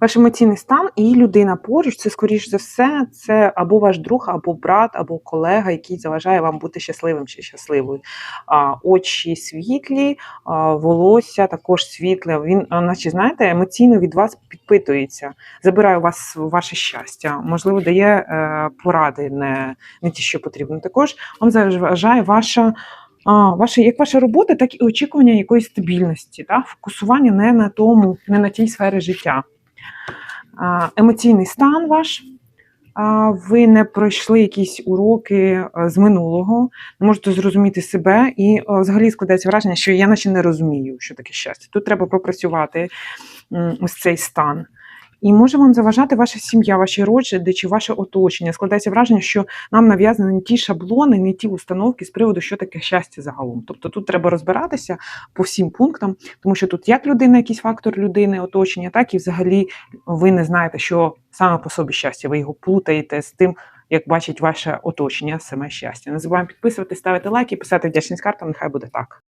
Ваш емоційний стан і людина поруч, це скоріш за все, це або ваш друг, або брат, або колега, який заважає вам бути щасливим чи щасливою. А, очі світлі, а, волосся також світле. Він, наче знаєте, емоційно від вас підпитується, забирає у вас ваше щастя, можливо, дає е, поради, не, не ті, що потрібно. Також вам заважає ваша. А, ваше, як ваша робота, так і очікування якоїсь стабільності, та? фокусування не на тому, не на тій сфері життя. Емоційний стан ваш. Ви не пройшли якісь уроки з минулого, не можете зрозуміти себе, і взагалі складається враження, що я наче не розумію, що таке щастя. Тут треба пропрацювати ось цей стан. І може вам заважати ваша сім'я, ваші родичі, ваше оточення. Складається враження, що нам нав'язані не ті шаблони, не ті установки з приводу, що таке щастя загалом. Тобто тут треба розбиратися по всім пунктам, тому що тут як людина, якийсь фактор людини, оточення, так і взагалі ви не знаєте, що саме по собі щастя. Ви його плутаєте з тим, як бачить ваше оточення, саме щастя. Не забуваємо підписувати, ставити лайки, писати вдячність картам. Нехай буде так.